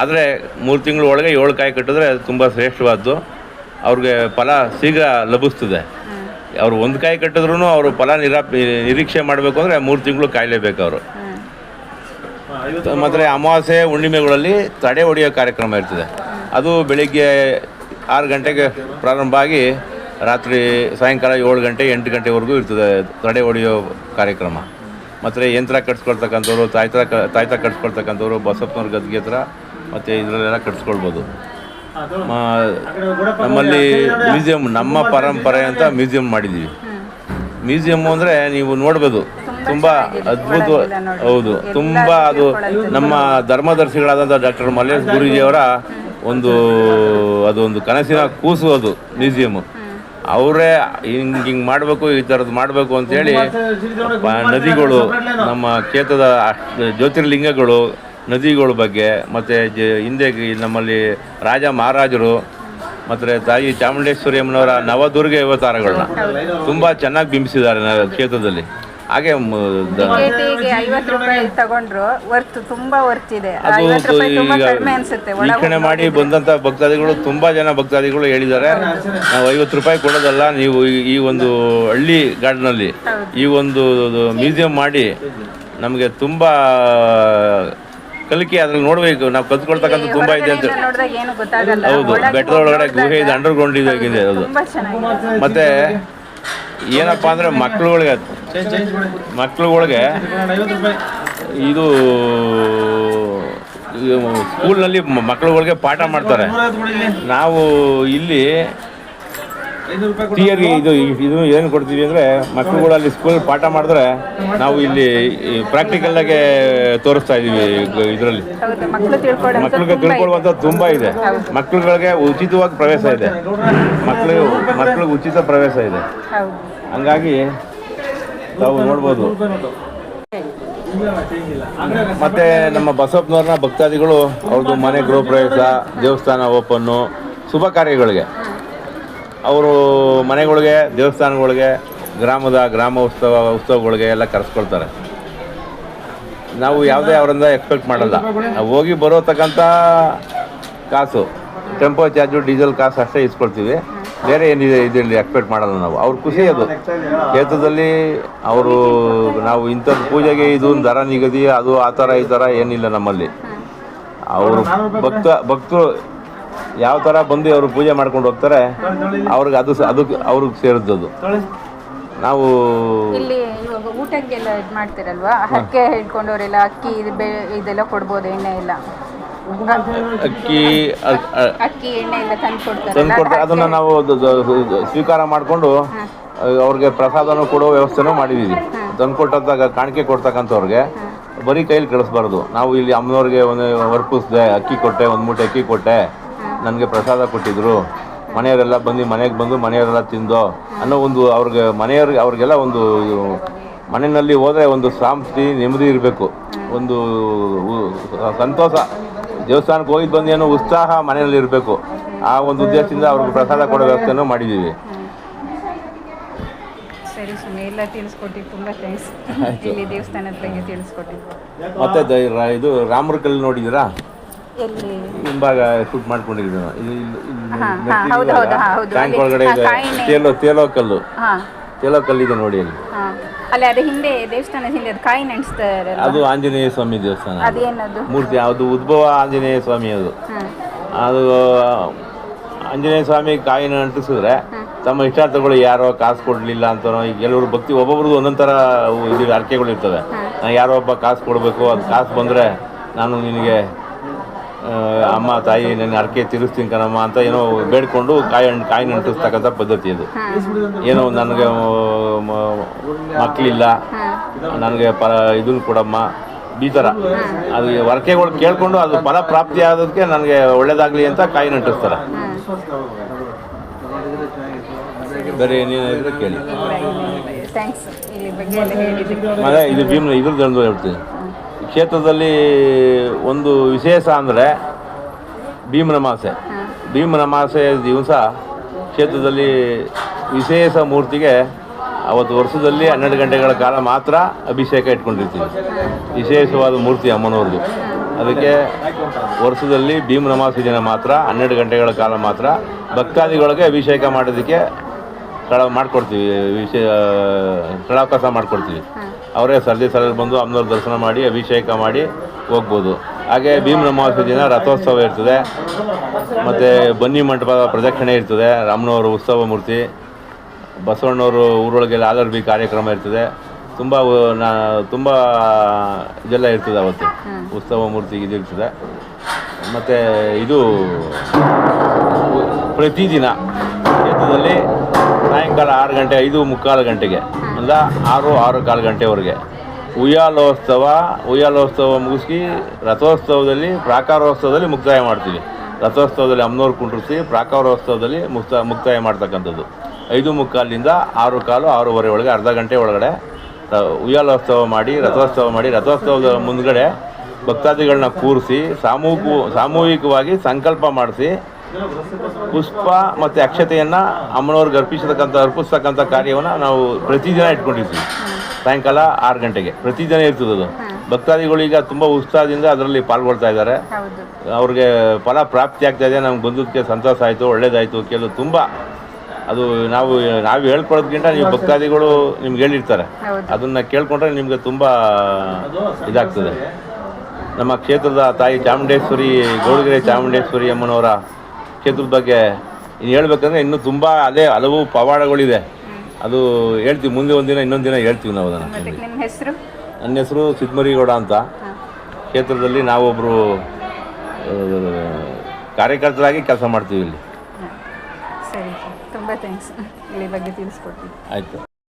ಆದರೆ ಮೂರು ತಿಂಗಳ ಒಳಗೆ ಏಳು ಕಾಯಿ ಕಟ್ಟಿದ್ರೆ ಅದು ತುಂಬ ಶ್ರೇಷ್ಠವಾದ್ದು. ಅವ್ರಿಗೆ ಫಲ ಶೀಘ್ರ ಲಭಿಸ್ತದೆ. ಅವರು ಒಂದು ಕಾಯಿ ಕಟ್ಟಿದ್ರು ಅವರು ಫಲ ನಿರಾ ನಿರೀಕ್ಷೆ ಮಾಡಬೇಕು ಅಂದರೆ ಮೂರು ತಿಂಗಳು ಕಾಯಲೇಬೇಕು ಅವರು. ಮತ್ತು ಅಮಾವಾಸ್ಯೆ ಹುಣ್ಣಿಮೆಗಳಲ್ಲಿ ತಡೆ ಹೊಡೆಯೋ ಕಾರ್ಯಕ್ರಮ ಇರ್ತದೆ. ಅದು ಬೆಳಿಗ್ಗೆ ಆರು ಗಂಟೆಗೆ ಪ್ರಾರಂಭ ಆಗಿ ರಾತ್ರಿ ಸಾಯಂಕಾಲ ಏಳು ಗಂಟೆ, ಎಂಟು ಗಂಟೆವರೆಗೂ ಇರ್ತದೆ ತಡೆ ಹೊಡೆಯೋ ಕಾರ್ಯಕ್ರಮ. ಮತ್ತು ಯಂತ್ರ ಕಟ್ಸ್ಕೊಳ್ತಕ್ಕಂಥವ್ರು ತಾಯ್ತ ತಾಯ್ತ ಕಟ್ಸ್ಕೊಳ್ತಕ್ಕಂಥವ್ರು, ಬಸಪ್ಪನವ್ರ ಗದ್ಗೆ ಹತ್ರ ಮತ್ತು ಇದರಲ್ಲೆಲ್ಲ ಕಟ್ಸ್ಕೊಳ್ಬೋದು. ನಮ್ಮಲ್ಲಿ ಮ್ಯೂಸಿಯಂ ನಮ್ಮ ಪರಂಪರೆ ಅಂತ ಮ್ಯೂಸಿಯಂ ಮಾಡಿದ್ದೀವಿ. ಮ್ಯೂಸಿಯಮ್ಮು ಅಂದರೆ ನೀವು ನೋಡ್ಬೋದು. ತುಂಬ ಅದ್ಭುತ ಹೌದು ತುಂಬ ಅದು ನಮ್ಮ ಧರ್ಮದರ್ಶಿಗಳಾದಂಥ ಡಾಕ್ಟರ್ ಮಲ್ಲೇಶ್ ಗುರುಜಿಯವರ ಒಂದು ಅದೊಂದು ಕನಸಿನ ಕೂಸು ಅದು ಮ್ಯೂಸಿಯಮ್ಮು ಅವರೇ ಹಿಂಗೆ ಹಿಂಗೆ ಮಾಡಬೇಕು ಈ ಥರದ್ದು ಮಾಡಬೇಕು ಅಂತೇಳಿ ನದಿಗಳು ನಮ್ಮ ಕ್ಷೇತ್ರದ ಅಷ್ಟ್ ಜ್ಯೋತಿರ್ಲಿಂಗಗಳು ನದಿಗಳ ಬಗ್ಗೆ ಮತ್ತು ಜ ಹಿಂದೆ ನಮ್ಮಲ್ಲಿ ರಾಜ ಮಹಾರಾಜರು ಮತ್ತು ತಾಯಿ ಚಾಮುಂಡೇಶ್ವರಿ ಅಮ್ಮನವರ ನವದುರ್ಗ ಅವತಾರಗಳನ್ನ ತುಂಬ ಚೆನ್ನಾಗಿ ಬಿಂಬಿಸಿದ್ದಾರೆ ಕ್ಷೇತ್ರದಲ್ಲಿ. ಹಾಗೆ ಅದು ವೀಕ್ಷಣೆ ಮಾಡಿ ಬಂದಂತ ಭಕ್ತಾದಿಗಳು ತುಂಬಾ ಜನ ಭಕ್ತಾದಿಗಳು ಹೇಳಿದ್ದಾರೆ ನಾವು ಐವತ್ತು ರೂಪಾಯಿ ಕೊಡೋದಲ್ಲ ನೀವು ಈ- ಈ ಒಂದು ಹಳ್ಳಿ ಗಾರ್ಡನಲ್ಲಿ ಈ ಒಂದು ಮ್ಯೂಸಿಯಂ ಮಾಡಿ ನಮಗೆ ತುಂಬ ಕಲಿಕೆ ಅದ್ರಲ್ಲಿ ನೋಡಬೇಕು. ನಾವು ಕಲ್ತ್ಕೊಳ್ತಕ್ಕಂಥ ತುಂಬಾ ಇದೆ ಅಂತ. ಹೌದು ಬೆಟ್ಟದ ಒಳಗಡೆ ಗುಹೆ ಇದೆ ಅಂಡರ್ಗ್ರೌಂಡ್ ಇದೆ ಅದು ತುಂಬಾ ಚೆನ್ನಾಗಿದೆ. ಮತ್ತೆ ಏನಪ್ಪ ಅಂದ್ರೆ ಮಕ್ಳುಗಳಿಗೆ ಮಕ್ಳುಗಳಿಗೆ ಇದು ಇದು ಸ್ಕೂಲ್ನಲ್ಲಿ ಮಕ್ಳುಗಳಿಗೆ ಪಾಠ ಮಾಡ್ತಾರೆ. ನಾವು ಇಲ್ಲಿ ಥಿಯರಿ ಇದು ಇದು ಏನು ಕೊಡ್ತೀವಿ ಅಂದರೆ ಅಲ್ಲಿ ಸ್ಕೂಲ್ ಪಾಠ ಮಾಡಿದ್ರೆ ನಾವು ಇಲ್ಲಿ ಪ್ರಾಕ್ಟಿಕಲ್ಲಾಗೆ ತೋರಿಸ್ತಾ ಇದ್ದೀವಿ ಇದರಲ್ಲಿ. ಮಕ್ಕಳಿಗೆ ತಿಳ್ಕೊಳ್ಳುವಂಥ ತುಂಬ ಇದೆ. ಮಕ್ಕಳುಗಳಿಗೆ ಉಚಿತವಾಗಿ ಪ್ರವೇಶ ಇದೆ. ಮಕ್ಕಳು ಮಕ್ಕಳಿಗೆ ಉಚಿತ ಪ್ರವೇಶ ಇದೆ. ಹೌದು. ಹಂಗಾಗಿ ನಾವು ನೋಡ್ಬೋದು. ಮತ್ತೆ ನಮ್ಮ ಬಸಪ್ಪನವ್ರನ್ನ ಭಕ್ತಾದಿಗಳು ಅವ್ರದ್ದು ಮನೆ ಗೃಹ ಪ್ರವೇಶ ದೇವಸ್ಥಾನ ಓಪನ್ನು ಶುಭ ಕಾರ್ಯಗಳಿಗೆ. ಅವರು ಮನೆಗಳಿಗೆ, ದೇವಸ್ಥಾನಗಳಿಗೆ, ಗ್ರಾಮದ ಗ್ರಾಮ ಉತ್ಸವ ಉತ್ಸವಗಳಿಗೆ ಎಲ್ಲ ಕರೆಸ್ಕೊಳ್ತಾರೆ. ನಾವು ಯಾವುದೇ ಅವರಿಂದ ಎಕ್ಸ್ಪೆಕ್ಟ್ ಮಾಡಲ್ಲ. ಹೋಗಿ ಬರೋತಕ್ಕಂಥ ಕಾಸು. ಟೆಂಪೋ ಚಾರ್ಜು ಡೀಸೆಲ್ ಕಾಸು ಅಷ್ಟೇ ಇಸ್ಕೊಳ್ತೀವಿ. ಬೇರೆ ಏನಿದೆ ಇದರಲ್ಲಿ ಎಕ್ಸ್ಪೆಕ್ಟ್ ಮಾಡಲ್ಲ ನಾವು. ಅವ್ರ ಖುಷಿ ಅದು. ಕ್ಷೇತ್ರದಲ್ಲಿ ಅವರು ನಾವು ಇಂಥದ್ದು ಪೂಜೆಗೆ ಇದು, ದರ ನಿಗದಿ, ಅದು ಆ ಥರ ಈ ಥರ ಏನಿಲ್ಲ ನಮ್ಮಲ್ಲಿ. ಅವರು ಭಕ್ತ, ಭಕ್ತರು ಯಾವ ಥರ ಬಂದು ಅವರು ಪೂಜೆ ಮಾಡ್ಕೊಂಡು ಹೋಗ್ತಾರೆ ಅವ್ರಿಗೆ ಅದು ಸ- ಅದು ಅವ್ರಿಗೆ ಸೇರಿದ್ದದು ನಾವು ಇಲ್ಲಿ ಇವಾಗ ಊಟಕ್ಕೆಲ್ಲ ಇದು ಮಾಡ್ತೀರಲ್ವಾ? ಹಕ್ಕೆ ಹಿಡ್ಕೊಂಡವರೆಲ್ಲ ಅಕ್ಕಿ ಇದು ಬೆ ಇದೆಲ್ಲ ಕೊಡ್ಬೋದು ಎಣ್ಣೆ ಎಲ್ಲ. ಅಕ್ಕಿ ಅಕ್ಕಿ ಎಣ್ಣೆ ಎಲ್ಲ ತಂದು ಕೊಡ್ತಾರಲ್ಲ ತಂದು ಕೊಡ್ತಾರೆ. ಅದನ್ನು ನಾವು ಸ್ವೀಕಾರ ಮಾಡಿಕೊಂಡು ಅವ್ರಿಗೆ ಪ್ರಸಾದನೂ ಕೊಡೋ ವ್ಯವಸ್ಥೆನೂ ಮಾಡಿದ್ದೀವಿ ತಂದು ಕೊಟ್ಟಂತಾಗ ಕಾಣಿಕೆ ಕೊಡ್ತಕ್ಕಂಥವ್ರಿಗೆ ಬರೀ ಕೈಲಿ ಕಳಿಸ್ಬಾರ್ದು. ನಾವು ಇಲ್ಲಿ ಅಮ್ಮನವ್ರಿಗೆ ಒಂದು ವರ್ಪಿಸ್ದೆ ಅಕ್ಕಿ ಕೊಟ್ಟೆ ಒಂದು ಮೂಟೆ ಅಕ್ಕಿ ಕೊಟ್ಟೆ ನನಗೆ ಪ್ರಸಾದ ಕೊಟ್ಟಿದ್ರು. ಮನೆಯವರೆಲ್ಲ ಬಂದು ಮನೆಗೆ ಬಂದು ಮನೆಯವರೆಲ್ಲ ತಿಂದು ಅನ್ನೋ ಒಂದು ಅವ್ರಿಗೆ ಮನೆಯವ್ರಿಗೆ ಅವ್ರಿಗೆಲ್ಲ ಒಂದು ಮನೆಯಲ್ಲಿ ಹೋದರೆ ಒಂದು ಶಾಂತಿ ನೆಮ್ಮದಿ ಇರಬೇಕು. ಒಂದು ಸಂತೋಷ. ದೇವಸ್ಥಾನಕ್ಕೆ ಹೋಗಿದ್ದು ಬಂದು ಏನೋ ಉತ್ಸಾಹ ಮನೆಯಲ್ಲಿ ಇರಬೇಕು. ಆ ಒಂದು ಉದ್ದೇಶದಿಂದ ಅವ್ರಿಗೆ ಪ್ರಸಾದ ಕೊಡೋ ವ್ಯವಸ್ಥೆಯನ್ನು ಮಾಡಿದ್ದೀವಿ ಸರಿ ಸುಮ್ಮನೆ ಎಲ್ಲ ತಿಳಿಸ್ಕೊಟ್ಟಿದ್ದು ತುಂಬ ಥ್ಯಾಂಕ್ಸ್ ಇಲ್ಲಿ ದೇವಸ್ಥಾನದ ಬಗ್ಗೆ ತಿಳಿಸ್ಕೊಟ್ಟಿದ್ದು. ಮತ್ತೆ ಇದು ರಾಮರ ಕಲ್ಲು ನೋಡಿದ್ದೀರಾ? ಎಲ್ಲಿ? ಹಿಂಭಾಗ ಶೂಟ್ ಮಾಡ್ಕೊಂಡಿದ್ದೀವಿ ನಾವು. ಇದು ಇಲ್ಲಿ- ಇಲ್ಲಿ ಹಾ, ಮೆಟ್ಲು ಹಾ, ಹೌದು, ಹೌದು, ಹಾ, ಹೌದು. ಟ್ಯಾಂಕ್ ಅಲ್ಲಿ- ಒಳಗಡೆ ಹಾ, ಇದೆ. ಕಾಯಿನೆ. ತೇಲೋ ತೇಲೋ ಕಲ್ಲು. ಹಾಂ. ತೇಲೋ ನೋಡಿ ಅಲ್ಲಿ. ಹಾಂ. ಅಲ್ಲಿ ಅದು ಹಿಂದೆ ದೇವಸ್ಥಾನದ ಹಿಂದೆ ಅದು ಕಾಯಿ ನೆನೆಸ್ತಾರಲ್ಲ ಅದು ಆಂಜನೇಯ ಸ್ವಾಮಿ ದೇವಸ್ಥಾನ ಅದು. ಅದೇನದು ಮೂರ್ತಿ ಅದು ಉದ್ಭವ ಆಂಜನೇಯ ಸ್ವಾಮಿ ಅದು. ಅದು ಆಂಜನೇಯ ಸ್ವಾಮಿ ಕಾಯಿನ ಅಂಟಿಸಿದ್ರೆ ತಮ್ಮ ಇಷ್ಟಾರ್ಥಗಳು ಯಾರೋ ಕಾಸು ಕೊಡಲಿಲ್ಲ ಅಂತನೋ ಈಗ ಕೆಲವರು ಭಕ್ತಿ ಒಬ್ಬೊಬ್ರದ್ದು ಒಂದೊಂದು ಥರ ಇದು ಅರ್ಕೆಗಳು ಇರ್ತವೆ. ನಾನು ಯಾರೋ ಒಬ್ಬ ಕಾಸು ಕೊಡಬೇಕು ಅದು ಕಾಸು ಬಂದರೆ ನಾನು ನಿನಗೆ ಅಮ್ಮ ತಾಯಿ ನನ್ನ ಅರ್ಕೆ ತಿರುಸ್ತೀನಿ ಕಣಮ್ಮ ಅಂತ ಏನೋ ಬೇಡ್ಕೊಂಡು ಕಾಯಿ ಹಣ್ಣು ಕಾಯಿನ ಅಂಟಿಸ್ತಕ್ಕಂಥ ಪದ್ಧತಿ ಅದು ಏನೋ ನನಗೆ ಮಕ್ಕಳಿಲ್ಲ ನನಗೆ ಪ ಇದನ್ನು ಕೊಡಮ್ಮ ಈ ಥರ. ಅದು ವರ್ಕೆಗಳು ಕೇಳಿಕೊಂಡು ಅದು ಫಲ ಪ್ರಾಪ್ತಿ ಆಗೋದಕ್ಕೆ ನನಗೆ ಒಳ್ಳೇದಾಗಲಿ ಅಂತ ಕಾಯಿ ನಂಟಿಸ್ತಾರೆ ಬೇರೆ ಏನೇನಿದ್ರೆ ಕೇಳಿ. ಹೇಳಿದ್ದಕ್ಕೆ. ಇದು ಭೀಮ್ ಇದ್ರದ್ದು ಹೇಳ್ತೀನಿ. ಕ್ಷೇತ್ರದಲ್ಲಿ ಒಂದು ವಿಶೇಷ ಅಂದರೆ ಭೀಮನಮಾಸೆ ಭೀಮನಮಾಸೆ ದಿವಸ ಕ್ಷೇತ್ರದಲ್ಲಿ ವಿಶೇಷ ಮೂರ್ತಿಗೆ ಅವತ್ತು ವರ್ಷದಲ್ಲಿ ಹನ್ನೆರಡು ಗಂಟೆಗಳ ಕಾಲ ಮಾತ್ರ ಅಭಿಷೇಕ ಇಟ್ಕೊಂಡಿರ್ತೀವಿ. ವಿಶೇಷವಾದ ಮೂರ್ತಿ ಅಮ್ಮನವ್ರದ್ದು. ಅದಕ್ಕೆ ವರ್ಷದಲ್ಲಿ ಭೀಮ ನಮಾಸಿ ದಿನ ಮಾತ್ರ ಹನ್ನೆರಡು ಗಂಟೆಗಳ ಕಾಲ ಮಾತ್ರ ಭಕ್ತಾದಿಗಳಿಗೆ ಅಭಿಷೇಕ ಮಾಡೋದಕ್ಕೆ ಸ್ಥಳ ಮಾಡ್ಕೊಡ್ತೀವಿ ವಿಷಯ ಸ್ಥಳಾವಕಾಶ ಮಾಡ್ಕೊಡ್ತೀವಿ. ಅವರೇ ಸರ್ದಿ ಸಲ ಬಂದು ಅಮ್ಮನವ್ರ ದರ್ಶನ ಮಾಡಿ ಅಭಿಷೇಕ ಮಾಡಿ ಹೋಗ್ಬೋದು. ಹಾಗೆ ಭೀಮ್ರ ಅಮಾವಾಸ್ಯೆ ದಿನ ರಥೋತ್ಸವ ಇರ್ತದೆ. ಮತ್ತು ಬನ್ನಿ ಮಂಟಪದ ಪ್ರದಕ್ಷಿಣೆ ಇರ್ತದೆ. ರಾಮನವರ ಉತ್ಸವ ಮೂರ್ತಿ ಬಸವಣ್ಣವರು ಊರೊಳಗೆ ಆಲರ್ಬಿ ಕಾರ್ಯಕ್ರಮ ಇರ್ತದೆ. ತುಂಬ ನಾ ತುಂಬ ಇದೆಲ್ಲ ಇರ್ತದೆ ಅವತ್ತು. ಉತ್ಸವ ಮೂರ್ತಿ ಇದು ಇರ್ತದೆ. ಮತ್ತು ಇದು ಪ್ರತಿದಿನ ಕ್ಷೇತ್ರದಲ್ಲಿ ಸಾಯಂಕಾಲ ಆರು ಗಂಟೆ, ಐದು ಮುಕ್ಕಾಲು ಗಂಟೆಗೆ ಅಂದ ಆರು ಆರು ಕಾಲು ಗಂಟೆವರೆಗೆ. ಉಯ್ಯಾಲೋತ್ಸವ ಉಯ್ಯಾಲೋತ್ಸವ ಮುಗಿಸಿ ರಥೋತ್ಸವದಲ್ಲಿ, ಪ್ರಾಕಾರೋತ್ಸವದಲ್ಲಿ ಮುಕ್ತಾಯ ಮಾಡ್ತೀವಿ. ರಥೋತ್ಸವದಲ್ಲಿ ಅಮ್ನೋರು ಕುಂಡ್ರಿಸಿ ಪ್ರಾಕಾರೋತ್ಸವದಲ್ಲಿ ಮುಕ್ತ, ಮುಕ್ತಾಯ ಮಾಡ್ತಕ್ಕಂಥದ್ದು. ಐದು ಮುಕ್ಕಾಲಿಂದ ಆರು ಕಾಲು, ಆರೂವರೆ ಒಳಗೆ, ಅರ್ಧ ಗಂಟೆ ಒಳಗಡೆ ಉಯ್ಯಾಲೋತ್ಸವ ಮಾಡಿ, ರಥೋತ್ಸವ ಮಾಡಿ, ರಥೋತ್ಸವದ ಮುಂದ್ಗಡೆ ಭಕ್ತಾದಿಗಳನ್ನ ಕೂರಿಸಿ, ಸಾಮೂಹಿಕ, ಸಾಮೂಹಿಕವಾಗಿ ಸಂಕಲ್ಪ ಮಾಡಿಸಿ ಪುಷ್ಪ ಮತ್ತು ಅಕ್ಷತೆಯನ್ನು ಅಮ್ಮನವ್ರಿಗೆ ಅರ್ಪಿಸತಕ್ಕಂಥ ಅರ್ಪಿಸ್ತಕ್ಕಂಥ ಕಾರ್ಯವನ್ನು ನಾವು ಪ್ರತಿದಿನ ಇಟ್ಕೊಂಡಿರ್ತೀವಿ ಸಾಯಂಕಾಲ ಆರು ಗಂಟೆಗೆ. ಪ್ರತಿದಿನ ಇರ್ತದೆ ಅದು. ಭಕ್ತಾದಿಗಳು ಈಗ ತುಂಬ ಉತ್ಸಾಹದಿಂದ ಅದರಲ್ಲಿ ಪಾಲ್ಗೊಳ್ತಾ ಇದ್ದಾರೆ. ಅವ್ರಿಗೆ ಫಲ ಪ್ರಾಪ್ತಿ ಆಗ್ತಾ ಇದೆ. ನಮ್ಗೆ ಬಂದದಕ್ಕೆ ಸಂತೋಷ ಆಯಿತು ಒಳ್ಳೇದಾಯಿತು ಕೆಲವು ತುಂಬ ಅದು ನಾವು ನಾವು ಹೇಳ್ಕೊಳೋದ್ಕಿಂತ ನೀವು ಭಕ್ತಾದಿಗಳು ನಿಮ್ಗೆ ಹೇಳಿರ್ತಾರೆ. ಅದನ್ನು ಕೇಳ್ಕೊಂಡ್ರೆ ನಿಮಗೆ ತುಂಬ ಇದಾಗ್ತದೆ. ನಮ್ಮ ಕ್ಷೇತ್ರದ ತಾಯಿ ಚಾಮುಂಡೇಶ್ವರಿ ಗೌಡಗೆರೆ ಚಾಮುಂಡೇಶ್ವರಿ ಅಮ್ಮನವರ ಕ್ಷೇತ್ರದ ಬಗ್ಗೆ ಇನ್ನು ಹೇಳ್ಬೇಕಂದ್ರೆ ಇನ್ನೂ ತುಂಬ ಅದೇ ಹಲವು ಪವಾಡಗಳಿದೆ. ಅದು ಹೇಳ್ತೀವಿ. ಮುಂದೆ ಒಂದಿನ ಇನ್ನೊಂದು ದಿನ ಹೇಳ್ತೀವಿ ನಾವು ಅದನ್ನು. ನಿಮ್ಮ ಹೆಸರು? ನನ್ನ ಹೆಸರು ಸಿದ್ಮರಿಗೌಡ ಅಂತ. ಕ್ಷೇತ್ರದಲ್ಲಿ ನಾವೊಬ್ಬರು ಕಾರ್ಯಕರ್ತರಾಗಿ ಕೆಲಸ ಮಾಡ್ತೀವಿ ಇಲ್ಲಿ. ಸರಿ. ತುಂಬ ಥ್ಯಾಂಕ್ಸ್ ಇಲ್ಲಿ ಬಗ್ಗೆ ತಿಳಿಸ್ಕೊಡ್ತೀನಿ ಆಯಿತು.